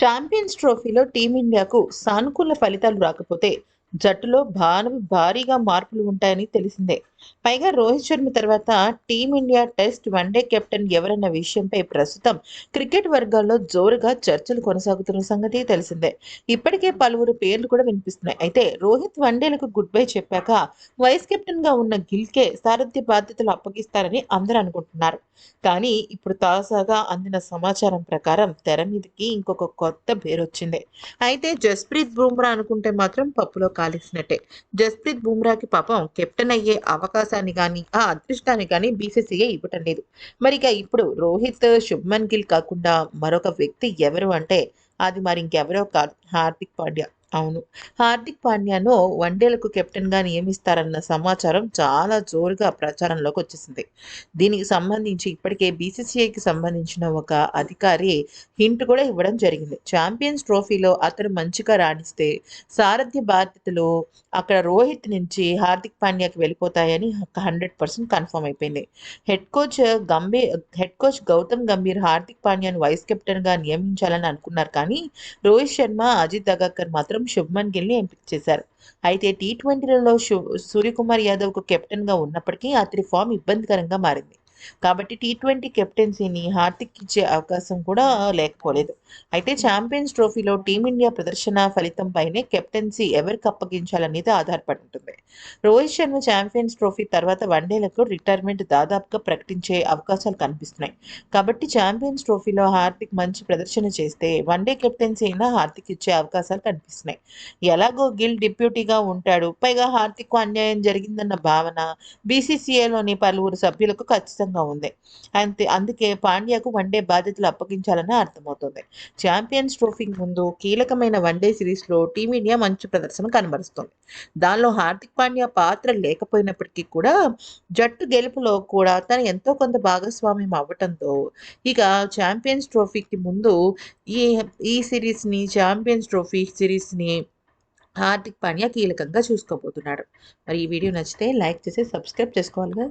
Champions ట్రోఫీలో టీమిండియాకు సానుకూల ఫలితాలు రాకపోతే జట్టులో భారీ భారీగా మార్పులు ఉంటాయని తెలిసిందే. పైగా రోహిత్ శర్మ తర్వాత టీమిండియా టెస్ట్ వన్డే కెప్టెన్ ఎవరన్న విషయంపై ప్రస్తుతం క్రికెట్ వర్గాల్లో జోరుగా చర్చలు కొనసాగుతున్న సంగతి తెలిసిందే. ఇప్పటికే పలువురు పేర్లు కూడా వినిపిస్తున్నాయి. అయితే రోహిత్ వన్డేలకు గుడ్ బై చెప్పాక వైస్ కెప్టెన్గా ఉన్న గిల్కే సారథ్య బాధ్యతలు అప్పగిస్తారని అందరూ అనుకుంటున్నారు. కానీ ఇప్పుడు తాజాగా అందిన సమాచారం ప్రకారం తెర మీదకి ఇంకొక కొత్త పేరు వచ్చింది అయితే జస్ప్రీత్ బుమ్రా అనుకుంటే మాత్రం పప్పులో కాలేసినట్టే. జస్ప్రీత్ బుమ్రాకి పాపం కెప్టెన్ అయ్యే అవకాశాన్ని కానీ ఆ అదృష్టాన్ని కానీ బీసీసీఐ ఇవ్వటం లేదు. మరి ఇక ఇప్పుడు రోహిత్ శుభ్మన్ గిల్ కాకుండా మరొక వ్యక్తి ఎవరు అంటే అది మరి ఇంకెవరో కాదు. హార్దిక్ పాండ్యా. అవును. హార్దిక్ పాండ్యాను వన్డేలకు కెప్టెన్గా నియమిస్తారన్న సమాచారం చాలా జోరుగా ప్రచారంలోకి వచ్చేసింది. దీనికి సంబంధించి ఇప్పటికే బీసీసీఐకి సంబంధించిన ఒక అధికారి హింట్ కూడా ఇవ్వడం జరిగింది. ఛాంపియన్స్ ట్రోఫీలో అతను మంచిగా రాణిస్తే సారథ్య బాధ్యతలు అక్కడ రోహిత్ నుంచి హార్దిక్ పాండ్యాకి వెళ్ళిపోతాయని హండ్రెడ్ పర్సెంట్ కన్ఫర్మ్ అయిపోయింది. Head coach Gambhir head coach Gautam Gambhir Hardik పాండ్యాను vice కెప్టెన్గా నియమించాలని అనుకున్నారు కానీ రోహిత్ శర్మ అజిత్ దగాకర్ మాత్రం శుభ్మన్ గిల్ని ఎంపిక చేశారు. అయితే టీ ట్వంటీలలో సూర్యకుమార్ యాదవ్కు కెప్టెన్గా ఉన్నప్పటికీ అతడి ఫామ్ ఇబ్బందికరంగా మారింది. కాబట్టి టీ ట్వంటీ కెప్టెన్సీని హార్దిక్ ఇచ్చే అవకాశం కూడా లేకపోలేదు. అయితే ఛాంపియన్స్ ట్రోఫీలో టీమిండియా ప్రదర్శన ఫలితంపైనే కెప్టెన్సీ ఎవరికి అప్పగించాలనేది ఆధారపడి ఉంటుంది. రోహిత్ శర్మ ఛాంపియన్స్ ట్రోఫీ తర్వాత వన్డేలకు రిటైర్మెంట్ దాదాపుగా ప్రకటించే అవకాశాలు కనిపిస్తున్నాయి. కాబట్టి ఛాంపియన్స్ ట్రోఫీలో హార్దిక్ మంచి ప్రదర్శన చేస్తే వన్డే కెప్టెన్సీ అయినా హార్దిక్ ఇచ్చే అవకాశాలు కనిపిస్తున్నాయి. ఎలాగో గిల్ డిప్యూటీగా ఉంటాడు. పైగా హార్దిక్ అన్యాయం జరిగిందన్న భావన బీసీసీఐలోని పలువురు సభ్యులకు ఖచ్చితంగా ఉంది. అంతే అందుకే పాండ్యాకు వన్డే బాధ్యతలు అప్పగించాలని అర్థమవుతుంది. ఛాంపియన్స్ ట్రోఫీ ముందు కీలకమైన వన్డే సిరీస్లో టీమిండియా మంచి ప్రదర్శన కనబరుస్తుంది. దానిలో హార్దిక్ పాండ్యా పాత్ర లేకపోయినప్పటికీ కూడా జట్టు గెలుపులో కూడా తను ఎంతో కొంత భాగస్వామ్యం అవ్వటంతో ఇక ఛాంపియన్స్ ట్రోఫీకి ముందు ఈ ఈ సిరీస్ని ఛాంపియన్స్ ట్రోఫీ సిరీస్ని హార్దిక్ పాండ్యా కీలకంగా చూసుకోబోతున్నాడు. మరి ఈ వీడియో నచ్చితే లైక్ చేసి సబ్స్క్రైబ్ చేసుకోవాలిగా.